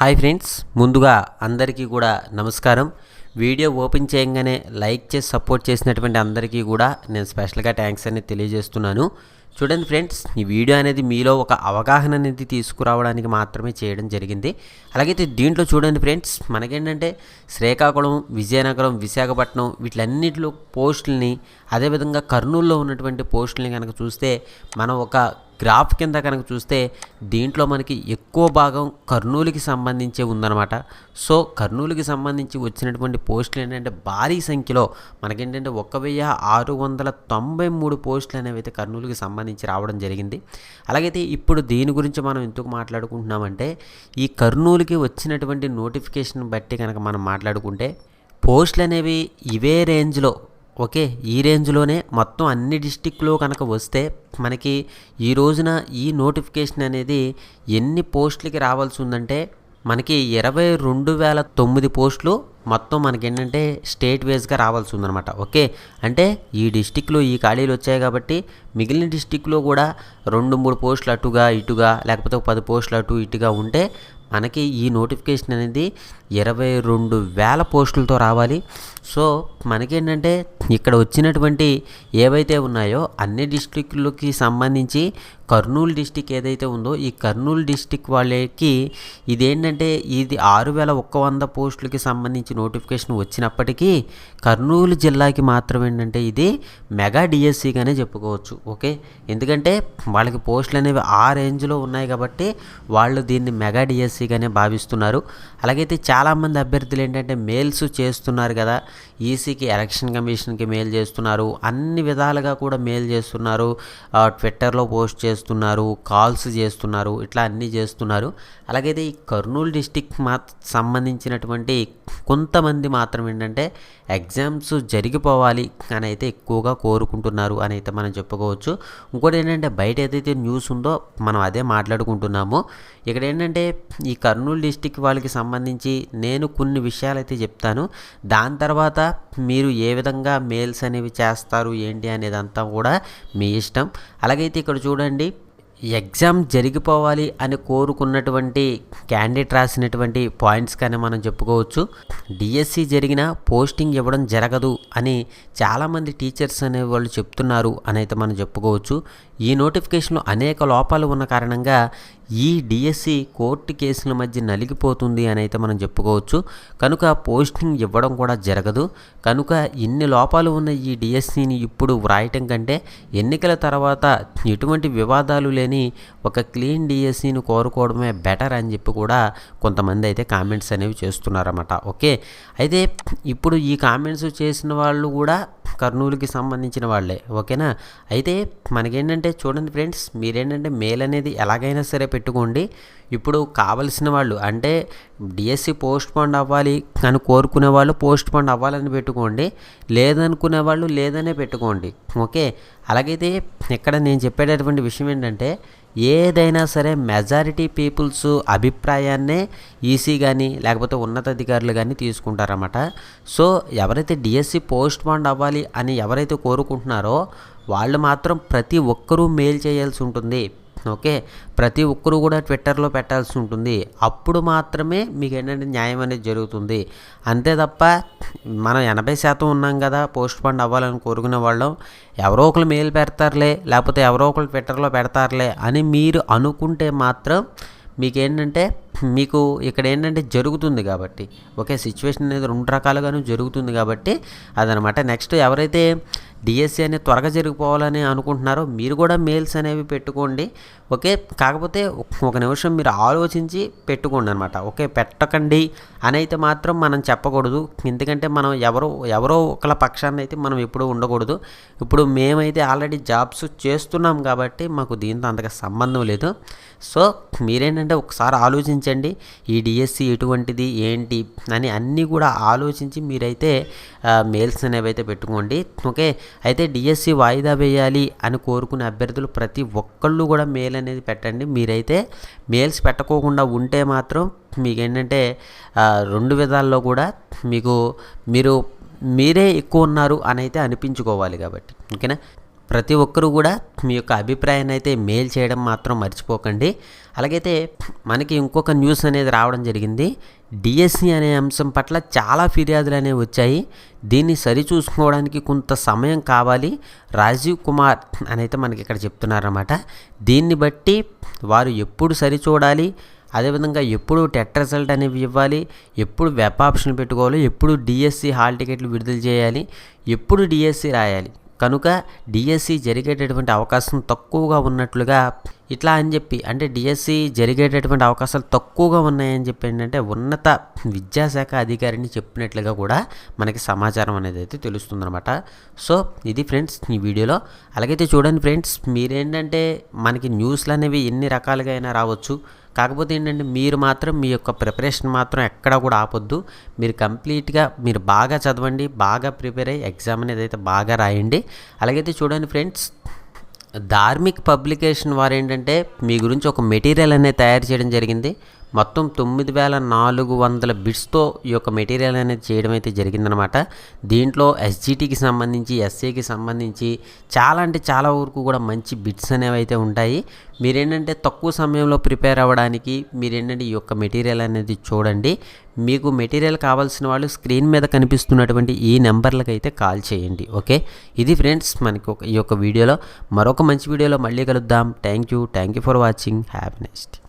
Hi friends ముందుగా అందరికీ కూడా నమస్కారం. వీడియో ఓపెన్ చేయగానే లైక్ చేసి సపోర్ట్ చేసినటువంటి అందరికీ కూడా నేను స్పెషల్గా థ్యాంక్స్ అనేది తెలియజేస్తున్నాను. చూడండి ఫ్రెండ్స్ ఈ వీడియో అనేది మీలో ఒక అవగాహన అనేది తీసుకురావడానికి మాత్రమే చేయడం జరిగింది. అలాగైతే దీంట్లో చూడండి ఫ్రెండ్స్ మనకేంటంటే శ్రీకాకుళం విజయనగరం విశాఖపట్నం వీటిలన్నిటిలో పోస్టుల్ని అదేవిధంగా కర్నూలులో ఉన్నటువంటి పోస్టుల్ని కనుక చూస్తే మనం ఒక గ్రాఫ్ కింద కనుక చూస్తే దీంట్లో మనకి ఎక్కువ భాగం కర్నూలుకి సంబంధించి ఉందన్నమాట. సో కర్నూలుకి సంబంధించి వచ్చినటువంటి పోస్టులు ఏంటంటే భారీ సంఖ్యలో మనకేంటంటే ఒక వెయ్యి ఆరు వందల తొంభై మూడు పోస్టులు అనేవి అయితే కర్నూలుకి సంబంధించి రావడం జరిగింది. అలాగైతే ఇప్పుడు దీని గురించి మనం ఎందుకు మాట్లాడుకుంటున్నామంటే ఈ కర్నూలుకి వచ్చినటువంటి నోటిఫికేషన్ బట్టి కనుక మనం మాట్లాడుకుంటే పోస్టులు అనేవి ఇవే రేంజ్లో ఓకే ఈ రేంజ్లోనే మొత్తం అన్ని డిస్టిక్లో కనుక వస్తే మనకి ఈ రోజున ఈ నోటిఫికేషన్ అనేది ఎన్ని పోస్టులకి రావాల్సి ఉందంటే మనకి ఇరవై రెండు వేల తొమ్మిది పోస్టులు మొత్తం మనకి ఏంటంటే స్టేట్ వైజ్గా రావాల్సి ఉందన్నమాట. ఓకే అంటే ఈ డిస్టిక్లో ఈ ఖాళీలు వచ్చాయి కాబట్టి మిగిలిన డిస్టిక్లో కూడా రెండు మూడు పోస్టులు అటుగా ఇటుగా లేకపోతే ఒక పది పోస్టులు అటు ఇటుగా ఉంటే మనకి ఈ నోటిఫికేషన్ అనేది ఇరవై రెండు వేల పోస్టులతో రావాలి. సో మనకేంటంటే ఇక్కడ వచ్చినటువంటి ఏవైతే ఉన్నాయో అన్ని డిస్టిక్లకి సంబంధించి కర్నూలు డిస్టిక్ ఏదైతే ఉందో ఈ కర్నూలు డిస్టిక్ వాళ్ళకి ఇదేంటంటే ఇది ఆరు వేల ఒక్క వంద పోస్టులకి సంబంధించి నోటిఫికేషన్ వచ్చినప్పటికీ కర్నూలు జిల్లాకి మాత్రం ఏంటంటే ఇది మెగా డిఎస్సిగానే చెప్పుకోవచ్చు ఓకే? ఎందుకంటే వాళ్ళకి పోస్టులు అనేవి ఆ రేంజ్లో ఉన్నాయి కాబట్టి వాళ్ళు దీన్ని మెగా డిఎస్సిగానే భావిస్తున్నారు. అలాగైతే చాలామంది అభ్యర్థులు ఏంటంటే మెయిల్స్ చేస్తున్నారు కదా ఈసీకి ఎలక్షన్ కమిషన్కి మెయిల్ చేస్తున్నారు. అన్ని విధాలుగా కూడా మెయిల్ చేస్తున్నారు. ట్విట్టర్లో పోస్ట్ చేస్తున్నారు కాల్స్ చేస్తున్నారు ఇట్లా అన్నీ చేస్తున్నారు. అలాగైతే ఈ కర్నూలు డిస్టిక్ మా సంబంధించినటువంటి కొంతమంది మాత్రం ఏంటంటే ఎగ్జామ్స్ జరిగిపోవాలి అని అయితే ఎక్కువగా కోరుకుంటున్నారు అని అయితే మనం చెప్పుకోవచ్చు. ఇంకోటి ఏంటంటే బయట ఏదైతే న్యూస్ ఉందో మనం అదే మాట్లాడుకుంటున్నాము. ఇక్కడ ఏంటంటే ఈ కర్నూలు డిస్టిక్ వాళ్ళకి సంబంధించి నేను కొన్ని విషయాలు అయితే చెప్తాను. దాని తర్వాత మీరు ఏ విధంగా మెయిల్స్ అనేవి చేస్తారు ఏంటి అనేదంతా కూడా మీ ఇష్టం. అలాగైతే ఇక్కడ చూడండి ఎగ్జామ్ జరిగిపోవాలి అని కోరుకున్నటువంటి క్యాండిడేట్ రాసినటువంటి పాయింట్స్ కానీ మనం చెప్పుకోవచ్చు. డిఎస్సి జరిగిన పోస్టింగ్ ఇవ్వడం జరగదు అని చాలామంది టీచర్స్ అనే వాళ్ళు చెప్తున్నారు అని అయితే మనం చెప్పుకోవచ్చు. ఈ నోటిఫికేషన్లో అనేక లోపాలు ఉన్న కారణంగా ఈ డిఎస్సి కోర్టు కేసుల మధ్య నలిగిపోతుంది అని అయితే మనం చెప్పుకోవచ్చు. కనుక పోస్టింగ్ ఇవ్వడం కూడా జరగదు. కనుక ఇన్ని లోపాలు ఉన్న ఈ డిఎస్సిని ఇప్పుడు వ్రాయటం కంటే ఎన్నికల తర్వాత ఎటువంటి వివాదాలు లేని ఒక క్లీన్ డిఎస్సిని కోరుకోవడమే బెటర్ అని చెప్పి కూడా కొంతమంది అయితే కామెంట్స్ అనేవి చేస్తున్నారన్నమాట. ఓకే? అయితే ఇప్పుడు ఈ కామెంట్స్ చేసిన వాళ్ళు కూడా కర్నూలుకి సంబంధించిన వాళ్ళే. ఓకేనా? అయితే మనకేంటంటే చూడండి ఫ్రెండ్స్ మీరేంటంటే మెయిల్ అనేది ఎలాగైనా సరే పెట్టుకోండి. ఇప్పుడు కావలసిన వాళ్ళు అంటే డిఎస్సి పోస్ట్ పాండ్ అవ్వాలి అని కోరుకునే వాళ్ళు పోస్ట్ పాండ్ అవ్వాలని పెట్టుకోండి. లేదనుకునే వాళ్ళు లేదనే పెట్టుకోండి. ఓకే? అలాగైతే ఇక్కడ నేను చెప్పేటటువంటి విషయం ఏంటంటే ఏదైనా సరే మెజారిటీ పీపుల్స్ అభిప్రాయాన్నే ఈసీ కానీ లేకపోతే ఉన్నతాధికారులు కానీ తీసుకుంటారన్నమాట. సో ఎవరైతే డిఎస్సి పోస్ట్ పాండ్ అవ్వాలి అని ఎవరైతే కోరుకుంటున్నారో వాళ్ళు మాత్రం ప్రతి ఒక్కరూ మెయిల్ చేయాల్సి ఉంటుంది. ఓకే? ప్రతి ఒక్కరూ కూడా ట్విట్టర్లో పెట్టాల్సి ఉంటుంది. అప్పుడు మాత్రమే మీకు ఏంటంటే న్యాయం అనేది జరుగుతుంది. అంతే తప్ప మనం ఎనభై శాతం ఉన్నాం కదా పోస్ట్ పండ్ అవ్వాలని కోరుకునే వాళ్ళం. ఎవరో ఒకరు మెయిల్ పెడతారులే లేకపోతే ఎవరో ఒకరు ట్విట్టర్లో పెడతారులే అని మీరు అనుకుంటే మాత్రం మీకేంటంటే మీకు ఇక్కడ ఏంటంటే జరుగుతుంది కాబట్టి ఓకే సిచ్యువేషన్ అనేది రెండు రకాలుగాను జరుగుతుంది కాబట్టి అదనమాట. నెక్స్ట్ ఎవరైతే డిఎస్సి అనేది త్వరగా జరిగిపోవాలని అనుకుంటున్నారో మీరు కూడా మెయిల్స్ అనేవి పెట్టుకోండి ఓకే? కాకపోతే ఒక నిమిషం మీరు ఆలోచించి పెట్టుకోండి అనమాట ఓకే? పెట్టకండి అని అయితే మాత్రం మనం చెప్పకూడదు. ఎందుకంటే మనం ఎవరో ఎవరో ఒకళ్ళ పక్షాన్ని అయితే మనం ఎప్పుడూ ఉండకూడదు. ఇప్పుడు మేమైతే ఆల్రెడీ జాబ్స్ చేస్తున్నాం కాబట్టి మాకు దీంతో అంతగా సంబంధం లేదు. సో మీరేంటంటే ఒకసారి ఆలోచించి ఆలోచించండి. ఈ డిఎస్సి ఎటువంటిది? ఏంటి? అని అన్నీ కూడా ఆలోచించి మీరైతే మెయిల్స్ అనేవి అయితే పెట్టుకోండి. ఓకే? అయితే డిఎస్సి వాయిదా వేయాలి అని కోరుకునే అభ్యర్థులు ప్రతి ఒక్కళ్ళు కూడా మెయిల్ అనేది పెట్టండి. మీరైతే మెయిల్స్ పెట్టకోకుండా ఉంటే మాత్రం మీకు ఏంటంటే రెండు విధాల్లో కూడా మీకు మీరు మీరే ఎక్కువ ఉన్నారు అని అయితే అనిపించుకోవాలి కాబట్టి. ఓకేనా? ప్రతి ఒక్కరూ కూడా మీ యొక్క అభిప్రాయాన్ని అయితే మెయిల్ చేయడం మాత్రం మర్చిపోకండి. అలాగైతే మనకి ఇంకొక న్యూస్ అనేది రావడం జరిగింది. డిఎస్సి అనే అంశం పట్ల చాలా ఫిర్యాదులు అనేవి వచ్చాయి. దీన్ని సరిచూసుకోవడానికి కొంత సమయం కావాలి. రాజీవ్ కుమార్ అని అయితే మనకి ఇక్కడ చెప్తున్నారన్నమాట. దీన్ని బట్టి వారు ఎప్పుడు సరిచూడాలి అదేవిధంగా ఎప్పుడు టెట్ రిజల్ట్ అనేవి ఇవ్వాలి? ఎప్పుడు వెబ్ ఆప్షన్ పెట్టుకోవాలి? ఎప్పుడు డిఎస్సి హాల్ టికెట్లు విడుదల చేయాలి? ఎప్పుడు డిఎస్సి రాయాలి? కనుక డిఎస్సి జరిగేటటువంటి అవకాశం తక్కువగా ఉన్నట్లుగా ఇట్లా అని చెప్పి అంటే డిఎస్సి జరిగేటటువంటి అవకాశాలు తక్కువగా ఉన్నాయని చెప్పి ఏంటంటే ఉన్నత విద్యాశాఖ అధికారిని చెప్పినట్లుగా కూడా మనకి సమాచారం అనేది అయితే తెలుస్తుందనమాట సో ఇది ఫ్రెండ్స్ ఈ వీడియోలో. అలాగైతే చూడండి ఫ్రెండ్స్ మీరేంటంటే మనకి న్యూస్లు అనేవి ఎన్ని రకాలుగా అయినా రావచ్చు. కాకపోతే ఏంటంటే మీరు మాత్రం మీ యొక్క ప్రిపరేషన్ మాత్రం ఎక్కడ కూడా ఆపొద్దు. మీరు కంప్లీట్గా మీరు బాగా చదవండి బాగా ప్రిపేర్ అయ్యి ఎగ్జామ్ అనేది అయితే బాగా రాయండి. అలాగైతే చూడండి ఫ్రెండ్స్ ధార్మిక్ పబ్లికేషన్ వారు ఏంటంటే మీ గురించి ఒక మెటీరియల్ అనేది తయారు చేయడం జరిగింది. మొత్తం తొమ్మిది వేల నాలుగు వందల బిట్స్తో ఈ యొక్క మెటీరియల్ అనేది చేయడం అయితే జరిగిందనమాట. దీంట్లో ఎస్జిటికి సంబంధించి ఎస్ఏకి సంబంధించి చాలా అంటే చాలా వరకు కూడా మంచి బిట్స్ అనేవి అయితే ఉంటాయి. మీరేంటంటే తక్కువ సమయంలో ప్రిపేర్ అవ్వడానికి మీరేంటంటే ఈ యొక్క మెటీరియల్ అనేది చూడండి. మీకు మెటీరియల్ కావాల్సిన వాళ్ళు స్క్రీన్ మీద కనిపిస్తున్నటువంటి ఈ నెంబర్లకు అయితే కాల్ చేయండి. ఓకే? ఇది ఫ్రెండ్స్ మనకి ఒక ఈ యొక్క వీడియోలో. మరొక మంచి వీడియోలో మళ్ళీ కలుద్దాం. Thank you thank you for watching happy next